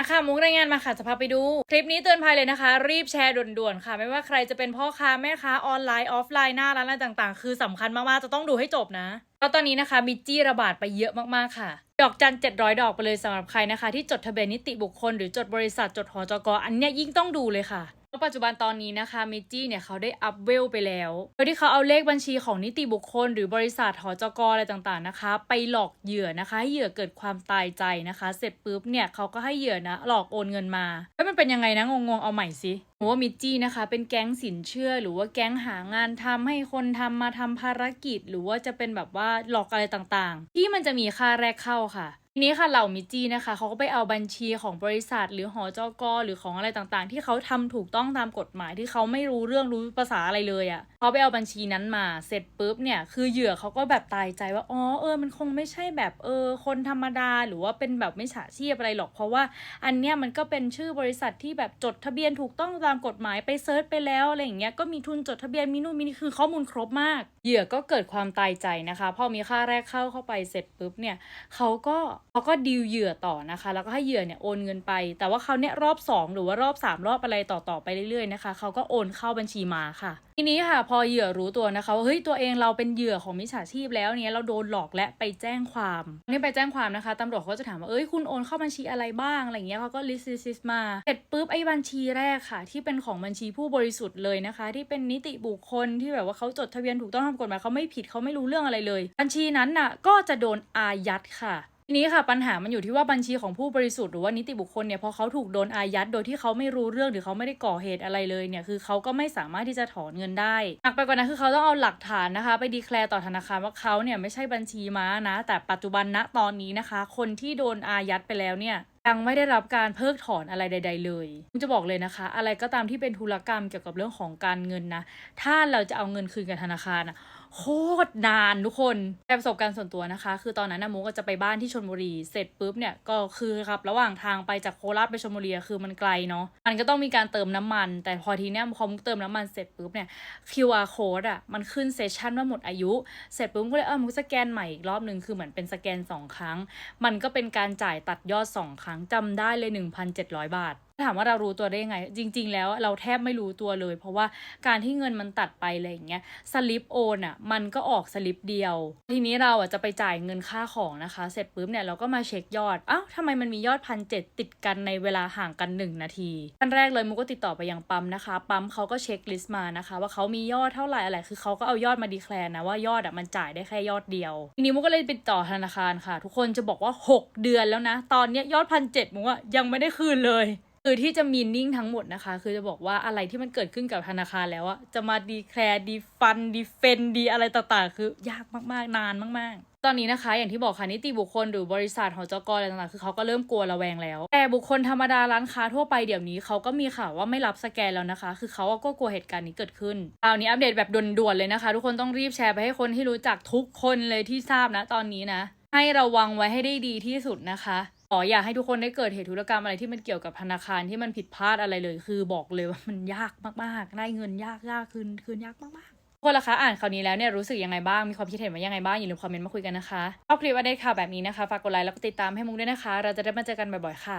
นะคะมุกรายงานมาค่ะจะพาไปดู คลิปนี้เตือนภัยเลยนะคะ รีบแชร์ด่วนๆค่ะ ไม่ว่าใครจะเป็นพ่อค้าแม่ค้าออนไลน์ออฟไลน์หน้าร้านอะไรต่างๆ คือสำคัญมากๆ จะต้องดูให้จบนะแล้วตอนนี้นะคะมีจี้ระบาดไปเยอะมากๆค่ะ ดอกจัน700ดอกไปเลยสำหรับใครนะคะ ที่จดทะเบียนนิติบุคคลหรือจดบริษัทจดหอจกอันเนี้ยยิ่งต้องดูเลยค่ะ ปัจจุบันตอนนี้นะคะมิจี้เนี่ยเขาได้อัพเวลไปแล้ว โดยที่เขาเอาเลขบัญชีของนิติบุคคล หรือบริษัทหอจกอะไรต่างๆนะคะ ไปหลอกเหยื่อนะคะให้เหยื่อเกิดความตายใจนะคะ เสร็จปุ๊บเนี่ยเขาก็ให้เหยื่อนะหลอกโอนเงินมาแล้วมันเป็นยังไงนะงงๆเอาใหม่สิผมว่ามิจจี้นะคะ เป็นแก๊งสินเชื่อ หรือว่าแก๊งหางานทำให้คนทำมาทำภารกิจ หรือว่าจะเป็นแบบว่าหลอกอะไรต่างๆ ที่มันจะมีค่าแรกเข้าค่ะ ทีนี้ค่ะเหล่ามิจจีนะคะเขาก็ไปเอาบัญชีของบริษัท หรือหอจกหรือของอะไรต่างๆ ที่เขาทำถูกต้องตามกฎหมายที่เขาไม่รู้เรื่องรู้ภาษาอะไรเลยอะ่ะเขาไปเอาบัญชีนั้นมาเสร็จปุ๊บเนี่ยคือเหยื่อเขาก็แบบตายใจว่าอ๋อเออมันคงไม่ใช่แบบเออคนธรรมดาหรือว่าเป็นแบบไม่ฉาชีพอะไรหรอก เพราะว่าอันเนี้ยมันก็เป็นชื่อบริษัทที่แบบจดทะเบียนถูกต้องตามกฎหมายไปเซิร์ชไปแล้วอะไรอย่างเงี้ยก็มีทุนจดทะเบียนมีนู่นมีนี่คือข้อมูลครบมาก เหยื่อก็เกิดความตายใจนะคะพอมีค่าแรกเข้าเข้าไปเสร็จปุ๊บเนี่ยเขาก็ เขาก็ดีลเหยื่อต่อนะคะ แล้วก็ให้เหยื่อเนี่ยโอนเงินไป แต่ว่าเขาเนี่ยรอบ 2 หรือว่ารอบ 3 รอบอะไรต่อๆไปเรื่อยๆนะคะเขาก็โอนเข้าบัญชีมาค่ะ ทีนี้ค่ะ พอเหยื่อรู้ตัวนะคะว่าเฮ้ยตัวเองเราเป็นเหยื่อของมิจฉาชีพแล้วเนี่ยเราโดนหลอกและไปแจ้งความนี่ไปแจ้งความนะคะตำรวจเขาก็จะถามว่าเอ้ยคุณโอนเข้าบัญชีอะไรบ้างอะไรเงี้ยเขาก็ลิสต์ลิสต์มาเสร็จปุ๊บไอ้บัญชีแรกค่ะ ที่เป็นของบัญชีผู้บริสุทธิ์เลยนะคะ ที่เป็นนิติบุคคลที่แบบว่าเขาจดทะเบียนถูกต้องตามกฎหมายเขาไม่ผิดเขาไม่รู้เรื่องอะไรเลย บัญชีนั้นน่ะก็จะโดนอายัดค่ะ ทีนี้ค่ะปัญหามันอยู่ที่ว่าบัญชีของผู้บริสุทธิ์หรือว่านิติบุคคลเนี่ยพอเขาถูกโดนอายัดโดยที่เขาไม่รู้เรื่องหรือเขาไม่ได้ก่อเหตุอะไรเลยเนี่ยคือเขาก็ไม่สามารถที่จะถอนเงินได้หนักไปกว่านั้นคือเขาต้องเอาหลักฐานนะคะ ไปดีแคลร์ต่อธนาคารว่าเขาเนี่ยไม่ใช่บัญชีม้านะ แต่ปัจจุบันณตอนนี้นะคะ คนที่โดนอายัดไปแล้วเนี่ย ยังไม่ได้รับการเพิกถอนอะไรใด ๆ เลยผมจะบอกเลยนะคะ อะไรก็ตามที่เป็นธุรกรรมเกี่ยวกับเรื่องของการเงินนะ ถ้าเราจะเอาเงินคืนกับธนาคารนะโคตรนานทุกคนแต่ประสบการณ์ส่วนตัวนะคะ คือตอนนั้นนะมุก็จะไปบ้านที่ชนบุรี เสร็จปุ๊บเนี่ยก็คือครับ ระหว่างทางไปจากโคราชไปชลบุรีคือมันไกลเนาะมันก็ต้องมีการเติมน้ำมัน แต่พอทีเนี้ยพอมุกเติมน้ำมันเสร็จปุ๊บเนี่ย QR code อะมันขึ้นเซสชันว่าหมดอายุ เสร็จปุ๊บก็เลยเออมุกสแกนใหม่อีกรอบหนึ่งคือเหมือนเป็นสแกน 2 ครั้ง มันก็เป็นการจ่ายตัดยอด 2 ครั้งั้งจำได้เลย 1,700 บาท ถามว่าเรารู้ตัวได้ยังไง จริง ๆ แล้วเราแทบไม่รู้ตัวเลย เพราะว่าการที่เงินมันตัดไปอะไรอย่างเงี้ยสลิปโอนอะมันก็ออกสลิปเดียว ทีนี้เราอะจะไปจ่ายเงินค่าของนะคะ เสร็จปุ๊บเนี่ยเราก็มาเช็คยอดอ้าวทำไมมันมียอดพันเติดกันในเวลาห่างกัน 1 นาทีขั้นแรกเลยมุกก็ติดต่อไปยังปั๊มนะคะ ปั๊มเขาก็เช็คลิสต์มานะคะ ว่าเขามียอดเท่าไหร่อะไรคือเขาก็เอายอดมาดีแคลร์นะว่ายอดอะมันจ่ายได้แค่ยอดเดียวทีนี้มุกก็เลยติดต่อธนาคารค่ะ ทุกคนจะบอกว่า 6 เดือนแล้วนะ ตอนเนี้ยยอดพันเมุกอะยังไม่ได้คืนเลย คือที่จะมีนิ่งทั้งหมดนะคะ คือจะบอกว่าอะไรที่มันเกิดขึ้นกับธนาคารแล้วอะจะมาดีแคลร์ดีฟันดีเฟนดีอะไรต่างๆ คือยากมากๆ นานมาก ๆตอนนี้นะคะ อย่างที่บอกค่ะนิติบุคคลหรือบริษัทหอจกอะไรต่างๆคือเขาก็เริ่มกลัวระแวงแล้ว แต่บุคคลธรรมดาร้านค้าทั่วไปเดี๋ยวนี้เขาก็มีข่าวว่าไม่รับสแกนแล้วนะคะ คือเขาก็กลัวเหตุการณ์นี้เกิดขึ้นคราวนี้อัปเดตแบบด่วนๆเลยนะคะ ทุกคนต้องรีบแชร์ไปให้คนที่รู้จักทุกคนเลยที่ทราบนะตอนนี้นะ ให้ระวังไว้ให้ได้ดีที่สุดนะคะ ขออย่าให้ทุกคนได้เกิดเหตุธุรกรรมอะไรที่มันเกี่ยวกับธนาคารที่มันผิดพลาดอะไรเลย คือบอกเลยว่ามันยากมากๆ ได้เงินยากยากคืนคืนยากมากๆทุกคนละคะอ่านข่าวนี้แล้วเนี่ยรู้สึกยังไงบ้าง มีความคิดเห็นว่ายังไงบ้าง อย่าลืมคอมเมนต์มาคุยกันนะคะชอบคลิปอัปเดตข่าวแบบนี้นะคะ ฝากกดไลค์แล้วก็ติดตามให้มุกด้วยนะคะ เราจะได้มาเจอกันบ่อยๆค่ะ